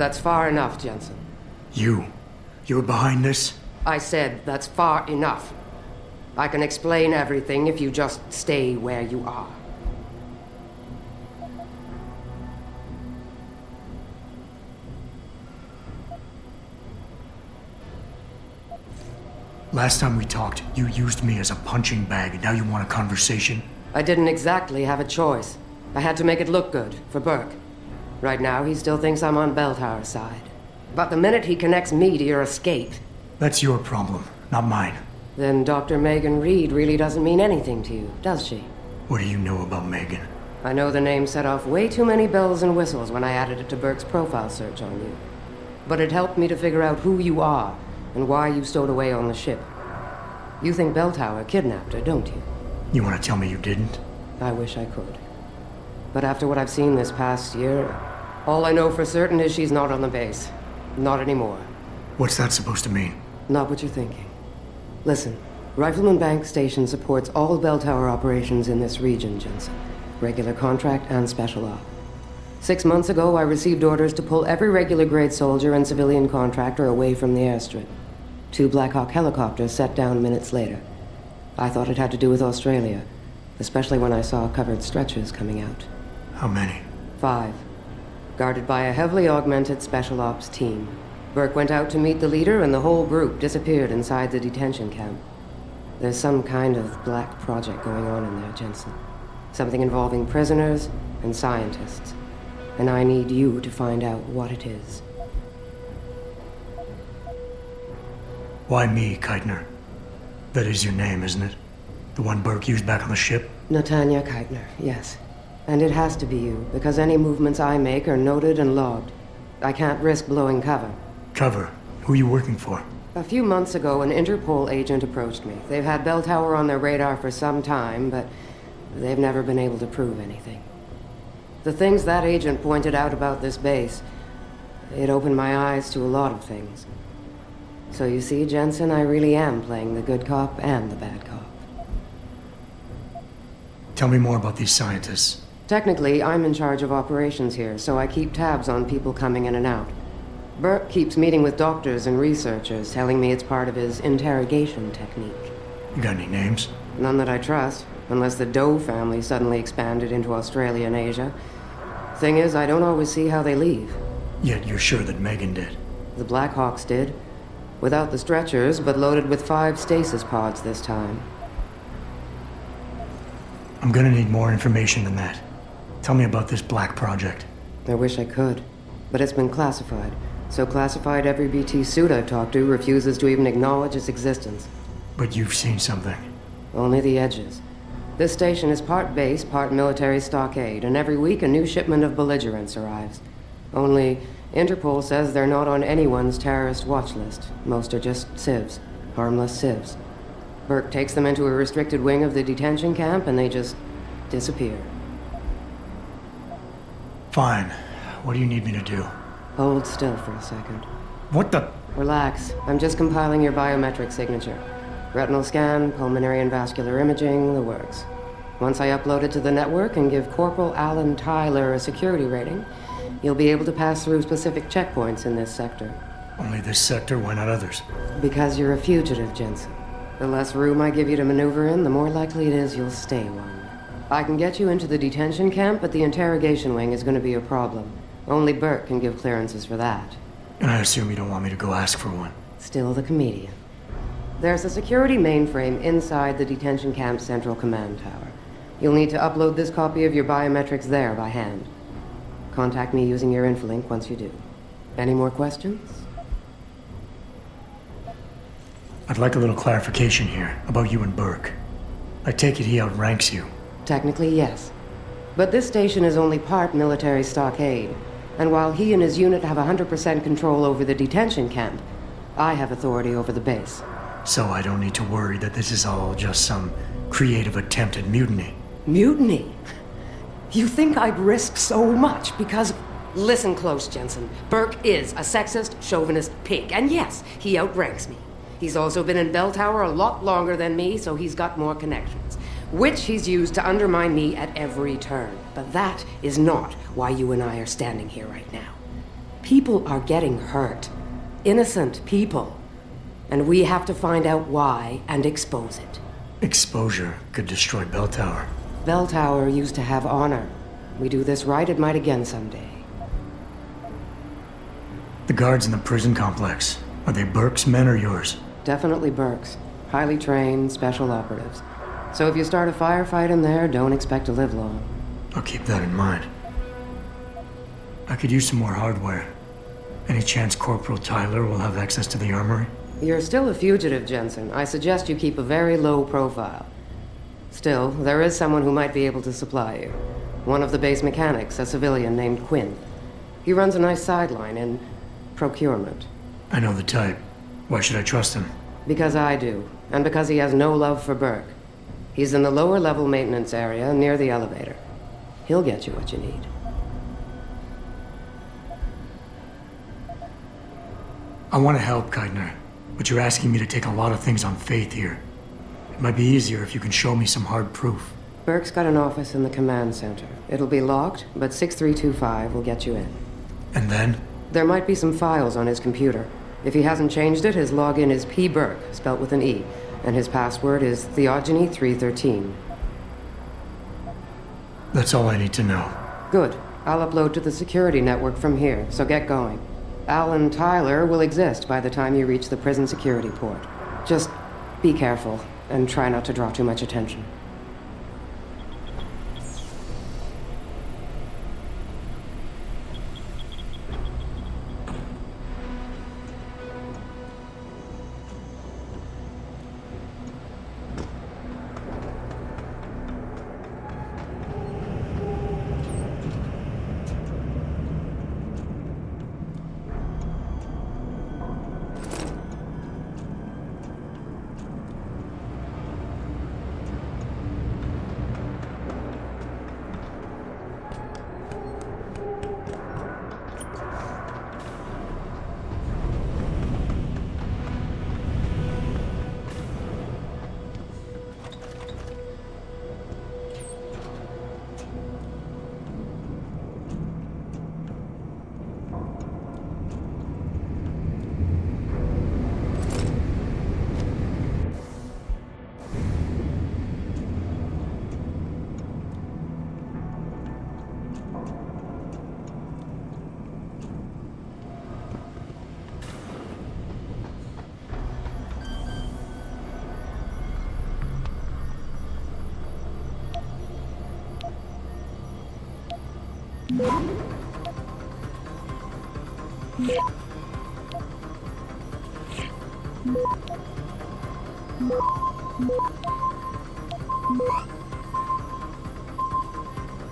That's far enough, Jensen. You. You're behind this? I said that's far enough. I can explain everything if you just stay where you are. Last time we talked, you used me as a punching bag, and now you want a conversation? I didn't exactly have a choice. I had to make it look good for Burke. Right now, he still thinks I'm on Belltower's side. But the minute he connects me to your escape, That's your problem, not mine. then Dr. Megan Reed really doesn't mean anything to you, does she? What do you know about Megan? I know the name set off way too many bells and whistles when I added it to Burke's profile search on you. But it helped me to figure out who you are and why you stowed away on the ship. You think Belltower kidnapped her, don't you? You want to tell me you didn't? I wish I could. But after what I've seen this past year, all I know for certain is she's not on the base. Not anymore. What's that supposed to mean? Not what you're thinking. Listen, Rifleman Bank Station supports all bell tower operations in this region, Jensen. Regular contract and special op. Six months ago, I received orders to pull every regular grade soldier and civilian contractor away from the airstrip. Two Black Hawk helicopters set down minutes later. I thought it had to do with Australia, especially when I saw covered stretchers coming out. How many? Five. Guarded by a heavily augmented special ops team. Burke went out to meet the leader, and the whole group disappeared inside the detention camp. There's some kind of black project going on in there, Jensen. Something involving prisoners and scientists. And I need you to find out what it is. Why me, Keitner? That is your name, isn't it? The one Burke used back on the ship? Natanya Keitner, yes. And it has to be you, because any movements I make are noted and logged. I can't risk blowing cover. Cover. Who are you working for? A few months ago, an Interpol agent approached me. They've had Bell Tower on their radar for some time, but they've never been able to prove anything. The things that agent pointed out about this base, it opened my eyes to a lot of things. So you see, Jensen, I really am playing the good cop and the bad cop. Tell me more about these scientists. Technically, I'm in charge of operations here, so I keep tabs on people coming in and out. Burke keeps meeting with doctors and researchers, telling me it's part of his interrogation technique. You got any names? None that I trust, unless the Doe family suddenly expanded into Australia and Asia. Thing is, I don't always see how they leave. Yet you're sure that Megan did. The Blackhawks did. Without the stretchers, but loaded with five stasis pods this time. I'm gonna need more information than that. Tell me about this black project. I wish I could. But it's been classified. So classified every BT suit I've talked to refuses to even acknowledge its existence. But you've seen something. Only the edges. This station is part base, part military stockade, and every week a new shipment of belligerents arrives. Only, Interpol says they're not on anyone's terrorist watch list. Most are just civs. Harmless civs. Burke takes them into a restricted wing of the detention camp, and they just disappear. Fine. What do you need me to do? Hold still for a second. What the? Relax. I'm just compiling your biometric signature. Retinal scan, pulmonary and vascular imaging, the works. Once I upload it to the network and give Corporal Alan Tyler a security rating, you'll be able to pass through specific checkpoints in this sector. Only this sector, why not others? Because you're a fugitive, Jensen. The less room I give you to maneuver in, the more likely it is you'll stay one. I can get you into the detention camp, but the interrogation wing is going to be a problem. Only Burke can give clearances for that. And I assume you don't want me to go ask for one. Still the comedian. There's a security mainframe inside the detention camp's central command tower. You'll need to upload this copy of your biometrics there by hand. Contact me using your Infolink once you do. Any more questions? I'd like a little clarification here about you and Burke. I take it he outranks you. Technically, yes. But this station is only part military stockade. And while he and his unit have 100% control over the detention camp, I have authority over the base. So I don't need to worry that this is all just some creative attempt at mutiny. Mutiny? You think I'd risk so much because. Listen close, Jensen. Burke is a sexist, chauvinist pig, and yes, he outranks me. He's also been in Bell Tower a lot longer than me, so he's got more connections, which he's used to undermine me at every turn. But that is not why you and I are standing here right now. People are getting hurt. Innocent people. And we have to find out why and expose it. Exposure could destroy Bell Tower. Bell Tower used to have honor. We do this right, it might again someday. The guards in the prison complex. Are they Burke's men or yours? Definitely Burke's. Highly trained, special operatives. So if you start a firefight in there, don't expect to live long. I'll keep that in mind. I could use some more hardware. Any chance Corporal Tyler will have access to the armory? You're still a fugitive, Jensen. I suggest you keep a very low profile. Still, there is someone who might be able to supply you. One of the base mechanics, a civilian named Quinn. He runs a nice sideline in procurement. I know the type. Why should I trust him? Because I do, and because he has no love for Burke. He's in the lower level maintenance area near the elevator. He'll get you what you need. I want to help, Keidner, but you're asking me to take a lot of things on faith here. It might be easier if you can show me some hard proof. Burke's got an office in the command center. It'll be locked, but 6325 will get you in. And then? There might be some files on his computer. If he hasn't changed it, his login is P. Burke, spelt with an E, and his password is Theogony313. That's all I need to know. Good. I'll upload to the security network from here, so get going. Alan Tyler will exist by the time you reach the prison security port. Just be careful, and try not to draw too much attention.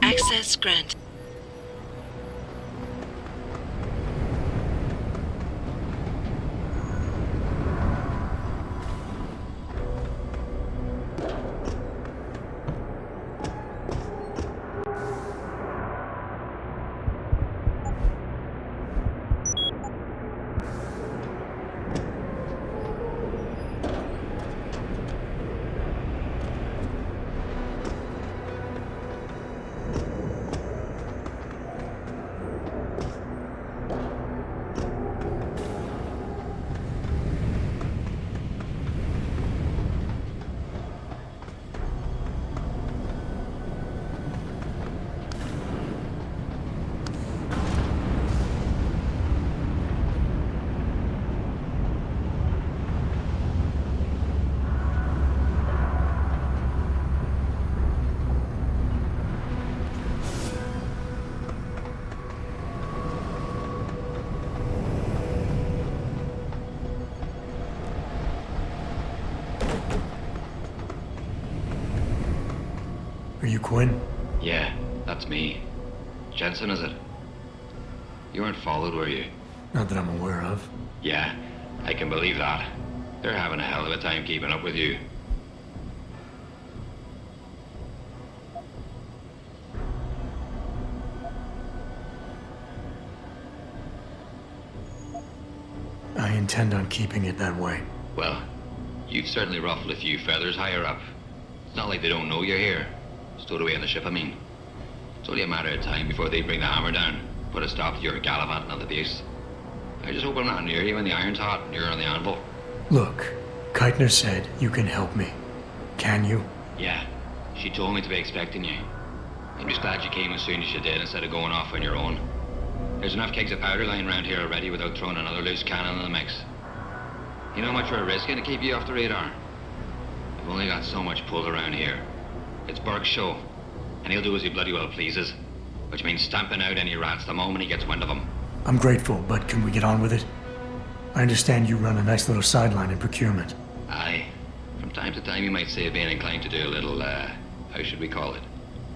Access granted. Quinn? Yeah, that's me. Jensen, is it? You weren't followed, were you? Not that I'm aware of. Yeah, I can believe that. They're having a hell of a time keeping up with you. I intend on keeping it that way. Well, you've certainly ruffled a few feathers higher up. It's not like they don't know you're here. Stowed away on the ship, I mean. It's only a matter of time before they bring the hammer down. put a stop to your gallivanting on the base. I just hope I'm not near you when the iron's hot and you're on the anvil. Look, Keitner said you can help me. Can you? Yeah, she told me to be expecting you. I'm just glad you came as soon as you did instead of going off on your own. There's enough kegs of powder lying around here already without throwing another loose cannon in the mix. You know how much we're risking to keep you off the radar? We've only got so much pull around here. It's Burke's show, and he'll do as he bloody well pleases, which means stamping out any rats the moment he gets wind of them. I'm grateful, but can we get on with it? I understand you run a nice little sideline in procurement. Aye. From time to time, you might say being inclined to do a little, uh, how should we call it?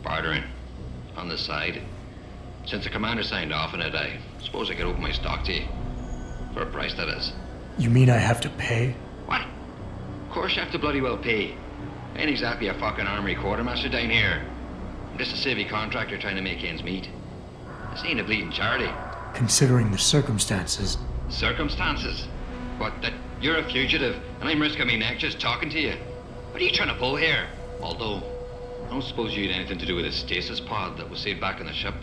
Bartering. On the side. Since the commander signed off on it, I suppose I could open my stock to you. For a price, that is. You mean I have to pay? What? Of course you have to bloody well pay. Ain't exactly a fucking armory quartermaster down here. I'm just a civvy contractor trying to make ends meet. This ain't a bleeding charity. Considering the circumstances, Circumstances? What, that you're a fugitive and I'm risking my neck just talking to you? What are you trying to pull here? Although, I don't suppose you had anything to do with the stasis pod that was saved back on the ship.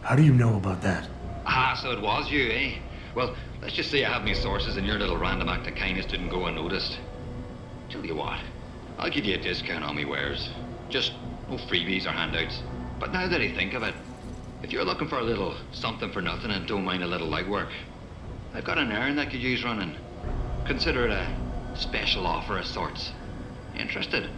how do you know about that? Ah, so it was you, eh? Well, let's just say I have my sources and your little random act of kindness didn't go unnoticed. Tell you what, I'll give you a discount on me wares. Just no freebies or handouts. But now that I think of it, if you're looking for a little something for nothing and don't mind a little legwork, I've got an errand that could use running. Consider it a special offer of sorts. Interested?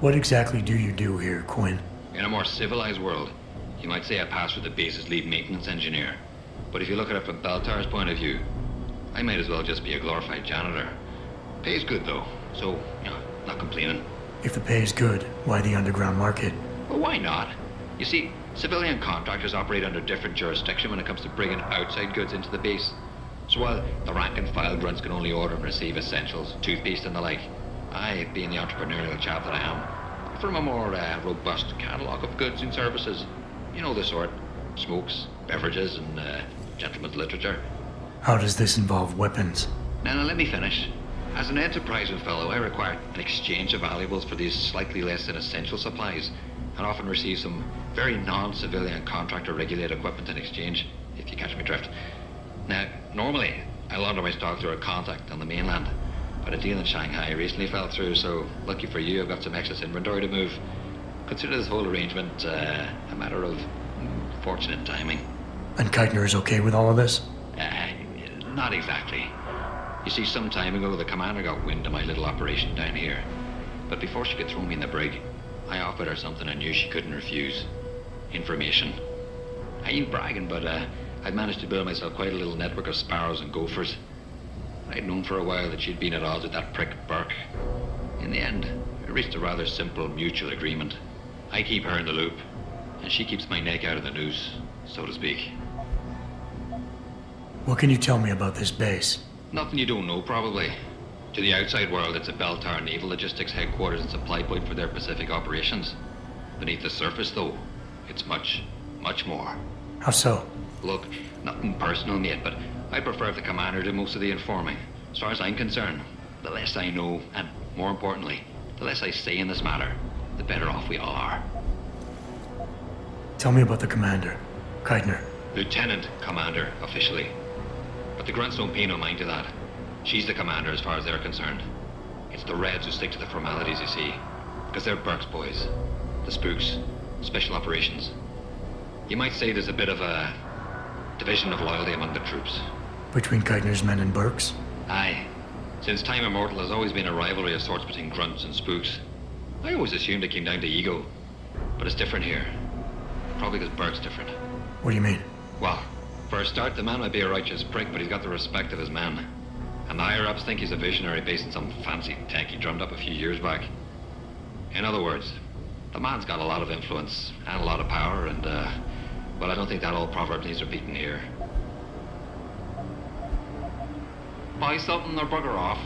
What exactly do you do here, Quinn? In a more civilized world, you might say I pass for the base's lead maintenance engineer. But if you look at it from Beltar's point of view, I might as well just be a glorified janitor. Pays good though, so, you know, not complaining. If the pay is good, why the underground market? Well, why not? You see, civilian contractors operate under different jurisdiction when it comes to bringing outside goods into the base. So while the rank and file grunts can only order and receive essentials, toothpaste and the like, I, being the entrepreneurial chap that I am, from a more uh, robust catalogue of goods and services. You know the sort. Smokes, beverages, and uh, gentleman's literature. How does this involve weapons? Now, now, let me finish. As an enterprising fellow, I require an exchange of valuables for these slightly less than essential supplies, and often receive some very non-civilian contractor-regulated equipment in exchange, if you catch my drift. Now, normally, I launder my stock through a contact on the mainland, but a deal in Shanghai recently fell through, so lucky for you, I've got some excess inventory to move. Consider this whole arrangement uh, a matter of mm, fortunate timing. And Keitner is okay with all of this? Not exactly. You see, some time ago, the commander got wind of my little operation down here. But before she could throw me in the brig, I offered her something I knew she couldn't refuse. Information. I ain't bragging, but uh, I'd managed to build myself quite a little network of sparrows and gophers. I'd known for a while that she'd been at odds with that prick Burke. In the end, we reached a rather simple mutual agreement. I keep her in the loop, and she keeps my neck out of the noose, so to speak. What can you tell me about this base? Nothing you don't know, probably. To the outside world, it's a Bell Beltar Naval Logistics headquarters and supply point for their Pacific operations. Beneath the surface, though, it's much, much more. How so? Look, nothing personal, mate, but I prefer if the commander did most of the informing. As far as I'm concerned, the less I know, and more importantly, the less I say in this matter, the better off we all are. Tell me about the commander, Keitner. Lieutenant Commander, officially. But the grunts don't pay no mind to that. She's the commander as far as they're concerned. It's the Reds who stick to the formalities, you see. Because they're Burke's boys. The spooks. Special operations. You might say there's a bit of a division of loyalty among the troops. Between Keitner's men and Burke's? Aye. Since time immortal, there's always been a rivalry of sorts between grunts and spooks. I always assumed it came down to ego. But it's different here. Probably because Burke's different. What do you mean? Well, for a start, the man might be a righteous prick, but he's got the respect of his men. And the higher ups think he's a visionary based on some fancy tech he drummed up a few years back. In other words, the man's got a lot of influence and a lot of power, and, uh, well, I don't think that old proverb needs repeating here. Buy something or bugger off.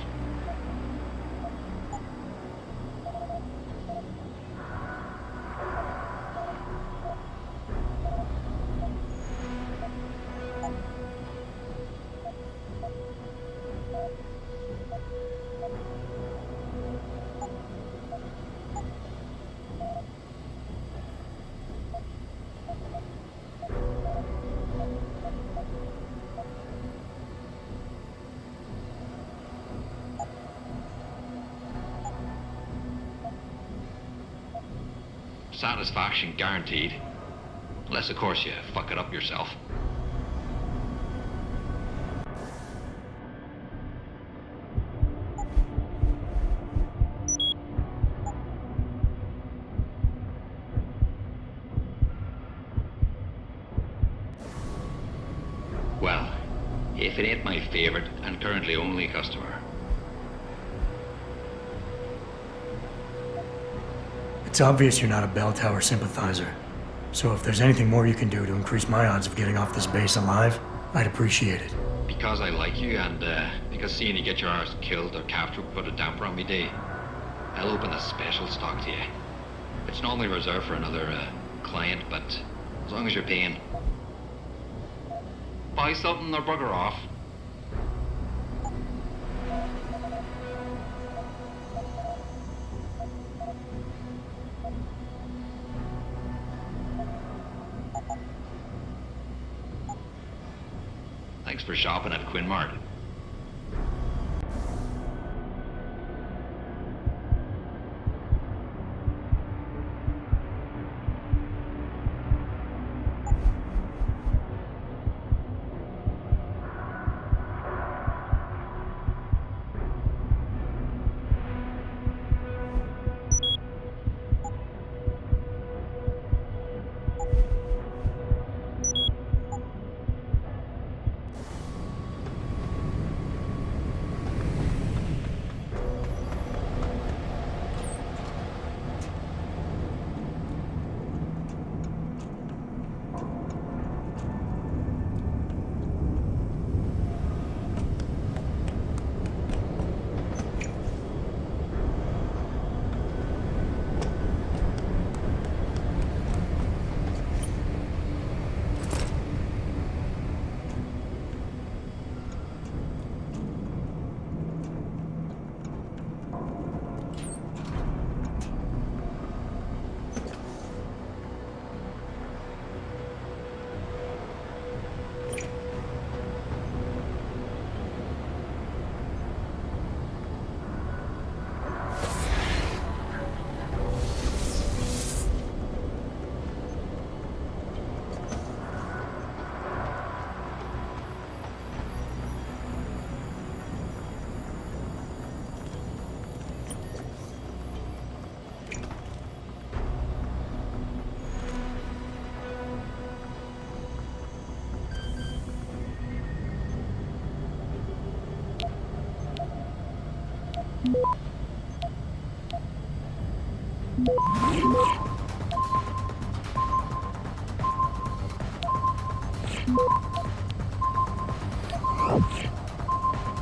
Satisfaction guaranteed. Unless, of course, you fuck it up yourself. Well, if it ain't my favorite and currently only customer, It's obvious you're not a bell tower sympathizer. So if there's anything more you can do to increase my odds of getting off this base alive, I'd appreciate it. because I like you and uh, because seeing you get your arse killed or captured put a damper on me day, I'll open a special stock to you. It's normally reserved for another uh, client, but as long as you're paying, buy something or bugger off. For shopping at Quinn Mart.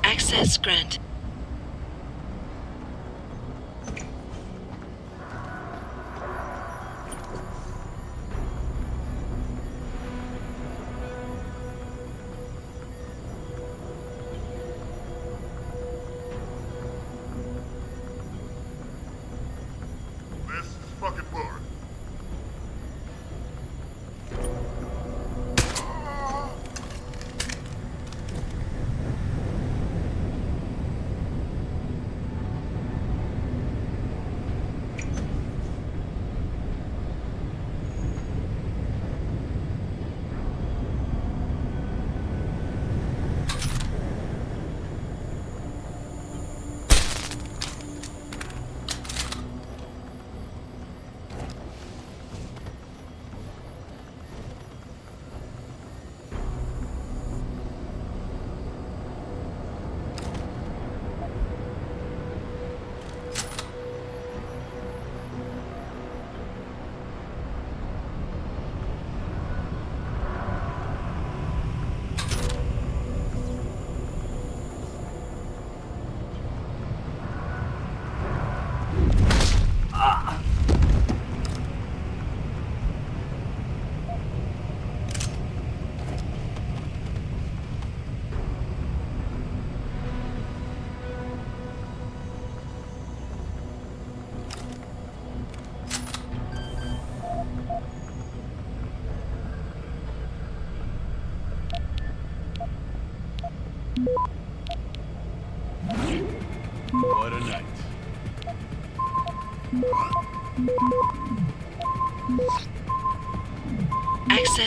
Access granted.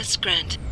Access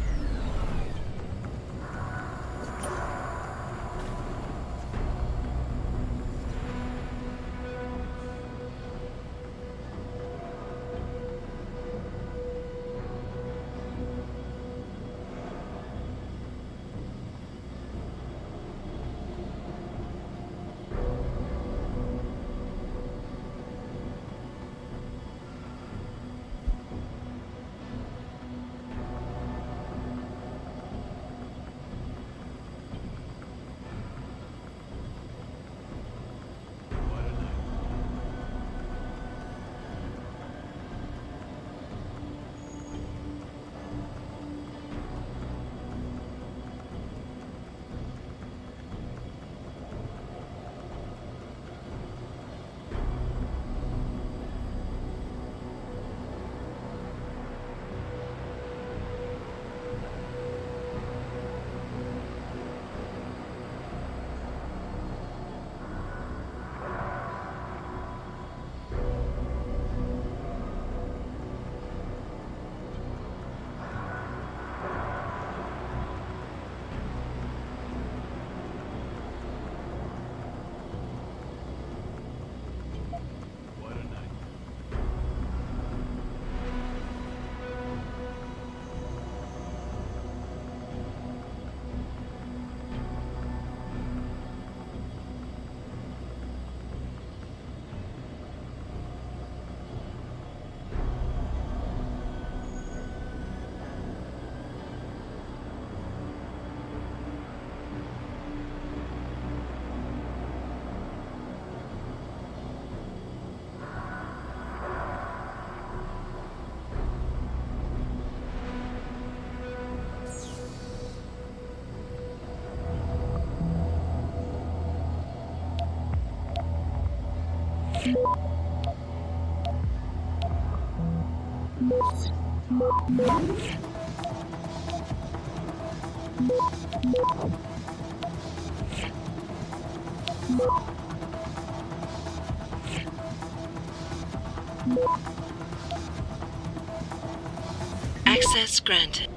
Access granted.